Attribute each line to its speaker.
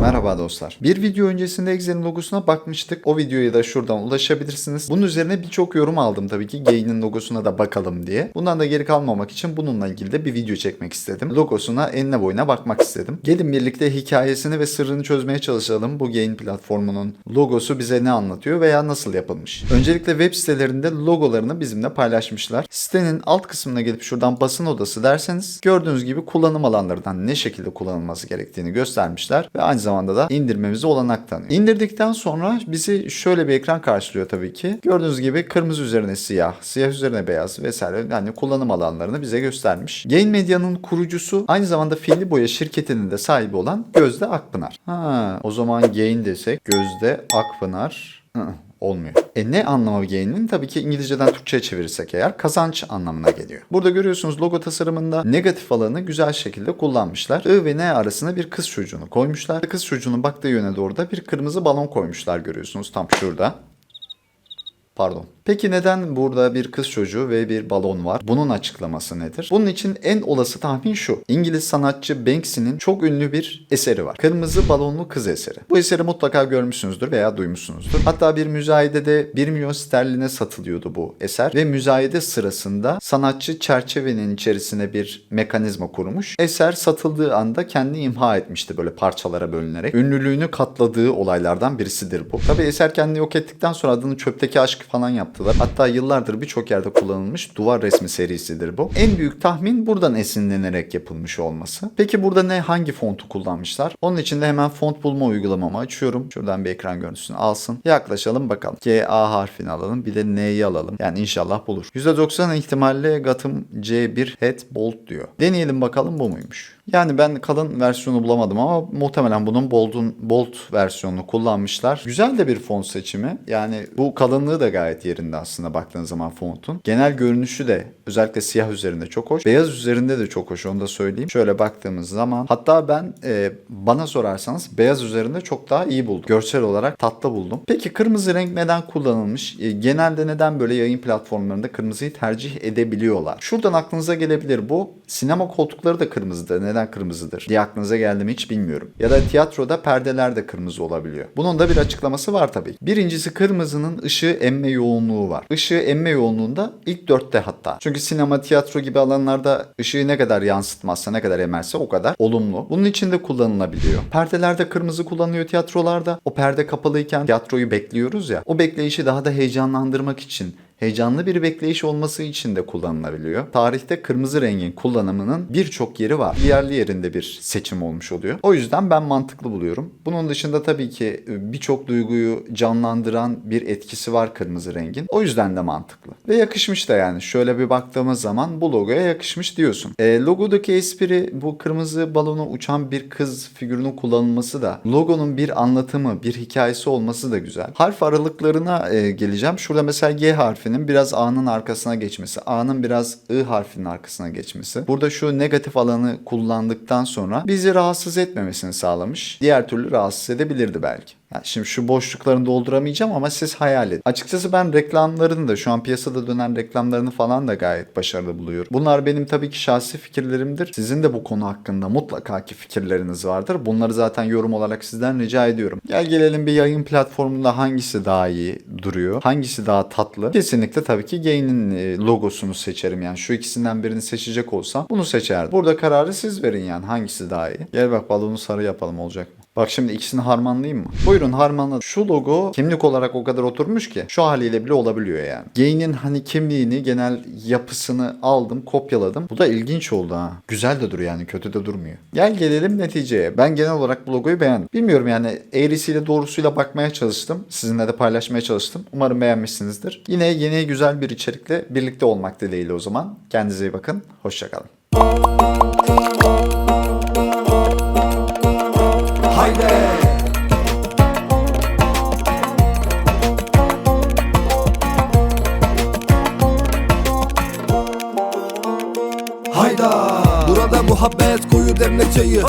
Speaker 1: Merhaba dostlar. Bir video öncesinde Exe'nin logosuna bakmıştık. O videoya da şuradan ulaşabilirsiniz. Bunun üzerine birçok yorum aldım tabii ki. Gain'in logosuna da bakalım diye. Bundan da geri kalmamak için bununla ilgili de bir video çekmek istedim. Logosuna enine boyuna bakmak istedim. Gelin birlikte hikayesini ve sırrını çözmeye çalışalım. Bu Gain platformunun logosu bize ne anlatıyor veya nasıl yapılmış. Öncelikle web sitelerinde logolarını bizimle paylaşmışlar. Sitenin alt kısmına gelip şuradan basın odası derseniz gördüğünüz gibi kullanım alanlarından ne şekilde kullanılması gerektiğini göstermişler ve aynı zamanda da indirmemize olanak tanıyor. İndirdikten sonra bizi şöyle bir ekran karşılıyor tabii ki. Gördüğünüz gibi kırmızı üzerine siyah, siyah üzerine beyaz vesaire yani kullanım alanlarını bize göstermiş. Gain Medya'nın kurucusu aynı zamanda Filli Boya şirketinin de sahibi olan Gözde Akpınar. Ha, o zaman Gain desek Gözde Akpınar Hı, olmuyor. E ne anlamı gain'in? Tabii ki İngilizceden Türkçe'ye çevirirsek eğer kazanç anlamına geliyor. Burada görüyorsunuz logo tasarımında negatif alanı güzel şekilde kullanmışlar. I ve N arasına bir kız çocuğunu koymuşlar. Kız çocuğunun baktığı yöne doğru da bir kırmızı balon koymuşlar görüyorsunuz tam şurada. Pardon. Peki neden burada bir kız çocuğu ve bir balon var? Bunun açıklaması nedir? Bunun için en olası tahmin şu. İngiliz sanatçı Banksy'nin çok ünlü bir eseri var. Kırmızı balonlu kız eseri. Bu eseri mutlaka görmüşsünüzdür veya duymuşsunuzdur. Hatta bir müzayedede 1 milyon sterline satılıyordu bu eser ve müzayede sırasında sanatçı çerçevenin içerisine bir mekanizma kurmuş. Eser satıldığı anda kendini imha etmişti böyle parçalara bölünerek. Ünlülüğünü katladığı olaylardan birisidir bu. Tabi eser kendini yok ettikten sonra adını çöpteki aşk falan yaptılar. Hatta yıllardır birçok yerde kullanılmış duvar resmi serisidir bu. En büyük tahmin buradan esinlenerek yapılmış olması. Peki burada ne hangi fontu kullanmışlar? Onun için de hemen font bulma uygulamamı açıyorum. Şuradan bir ekran görüntüsünü alsın. Yaklaşalım bakalım. G A harfini alalım. Bir de N'yi alalım. Yani inşallah bulur. %90 ihtimalle Gotham C1 Head Bolt diyor. Deneyelim bakalım bu muymuş. Yani ben kalın versiyonu bulamadım ama muhtemelen bunun Bold'un Bolt versiyonunu kullanmışlar. Güzel de bir font seçimi. Yani bu kalınlığı da gayet yerinde aslında baktığın zaman fontun. Genel görünüşü de özellikle siyah üzerinde çok hoş. Beyaz üzerinde de çok hoş onu da söyleyeyim. Şöyle baktığımız zaman hatta ben e, bana sorarsanız beyaz üzerinde çok daha iyi buldum. Görsel olarak tatlı buldum. Peki kırmızı renk neden kullanılmış? E, genelde neden böyle yayın platformlarında kırmızıyı tercih edebiliyorlar? Şuradan aklınıza gelebilir bu. Sinema koltukları da kırmızıdır. Neden kırmızıdır diye aklınıza geldi mi hiç bilmiyorum. Ya da tiyatroda perdeler de kırmızı olabiliyor. Bunun da bir açıklaması var tabii. Birincisi kırmızının ışığı emme yoğunluğu var. Işığı emme yoğunluğunda ilk dörtte hatta. Çünkü sinema, tiyatro gibi alanlarda ışığı ne kadar yansıtmazsa, ne kadar emerse o kadar olumlu. Bunun için de kullanılabiliyor. Perdelerde kırmızı kullanılıyor tiyatrolarda. O perde kapalıyken tiyatroyu bekliyoruz ya. O bekleyişi daha da heyecanlandırmak için heyecanlı bir bekleyiş olması için de kullanılabiliyor. Tarihte kırmızı rengin kullanımının birçok yeri var. Yerli yerinde bir seçim olmuş oluyor. O yüzden ben mantıklı buluyorum. Bunun dışında tabii ki birçok duyguyu canlandıran bir etkisi var kırmızı rengin. O yüzden de mantıklı. Ve yakışmış da yani. Şöyle bir baktığımız zaman bu logoya yakışmış diyorsun. E, logodaki espri bu kırmızı balonu uçan bir kız figürünün kullanılması da logonun bir anlatımı, bir hikayesi olması da güzel. Harf aralıklarına e, geleceğim. Şurada mesela G harfi harfinin biraz A'nın arkasına geçmesi, A'nın biraz I harfinin arkasına geçmesi. Burada şu negatif alanı kullandıktan sonra bizi rahatsız etmemesini sağlamış. Diğer türlü rahatsız edebilirdi belki. Yani şimdi şu boşluklarını dolduramayacağım ama siz hayal edin. Açıkçası ben reklamlarını da şu an piyasada dönen reklamlarını falan da gayet başarılı buluyorum. Bunlar benim tabii ki şahsi fikirlerimdir. Sizin de bu konu hakkında mutlaka ki fikirleriniz vardır. Bunları zaten yorum olarak sizden rica ediyorum. Gel gelelim bir yayın platformunda hangisi daha iyi duruyor? Hangisi daha tatlı? Kesinlikle tabii ki Gain'in e, logosunu seçerim. Yani şu ikisinden birini seçecek olsam bunu seçerdim. Burada kararı siz verin yani hangisi daha iyi. Gel bak balonu sarı yapalım olacak mı? Bak şimdi ikisini harmanlayayım mı? Buyurun harmanla. Şu logo kimlik olarak o kadar oturmuş ki şu haliyle bile olabiliyor yani. Gain'in hani kimliğini, genel yapısını aldım, kopyaladım. Bu da ilginç oldu ha. Güzel de duruyor yani kötü de durmuyor. Gel gelelim neticeye. Ben genel olarak bu logoyu beğendim. Bilmiyorum yani eğrisiyle doğrusuyla bakmaya çalıştım. Sizinle de paylaşmaya çalıştım. Umarım beğenmişsinizdir. Yine yeni güzel bir içerikle birlikte olmak dileğiyle o zaman. Kendinize iyi bakın. Hoşçakalın.
Speaker 2: Hayda. Burada muhabbet koyu demle çayı